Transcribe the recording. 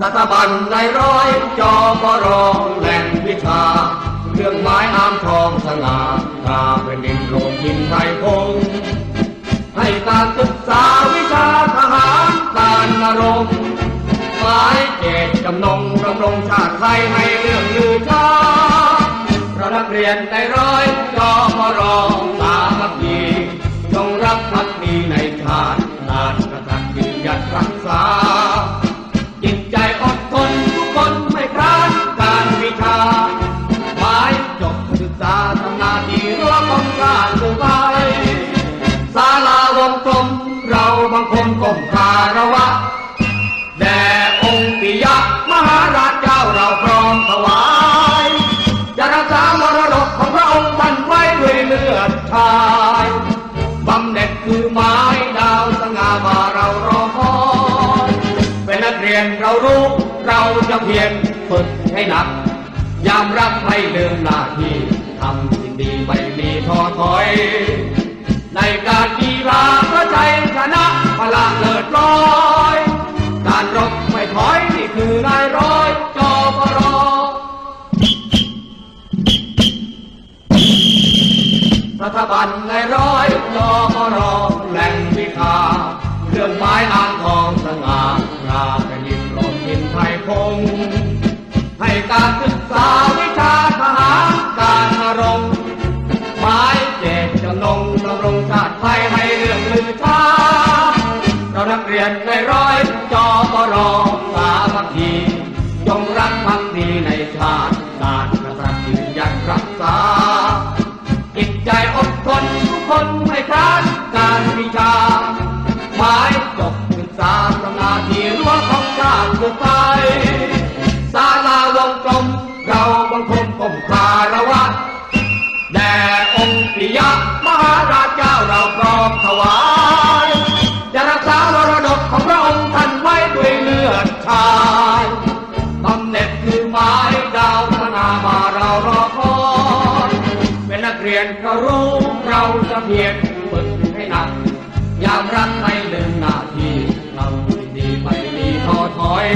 สถาบันในร้อยจอปรองแหล่งวิชาเครื่องไม้อามทองสง่าตราเป็นดินโรงทินไทยพง ให้การศึกษาวิชาทหารการนรงค์หมายเจตจำนงดำรงชาติไทยให้เรื่องลือชาเรานักเรียนในร้อยจอปรองางคนก้มคารวะ แด่องค์ปิยะมหาราชเจ้าเราพร้อมถวายจะรักษามรดกของพระองค์ท่านไว้ด้วยเลือดชายบำเหน็จคือไม้ดาวสง่ามาเรารอคอยเป็นนักเรียนเรารู้เราจะเพียรฝึกให้หนัก ยามรับให้ลืมหน้าที่ทำสิ่งดีไม่มีท้อถอย ในการกีฬาพระ พละเลิศลอย การรบไม่ถอยนี่คือนายร้อยจอปรอรัฐบาลนายร้อยจอปรอแหล่งวิชาเรื่องไม้อ่างทองสง่างาม องค์ปิยมหาราชเจ้าเราพร้อมถวายจะรักษามรดกของพระองค์ท่านไว้ด้วยเลือดชายตำแหน่งคือไม้ดาวธนามาเรารอคอยเป็นนักเรียนก็รู้เราจะเพียรฝึกให้หนักยามรักไม่ลืมนาทีเราดีไม่มีท้อถอย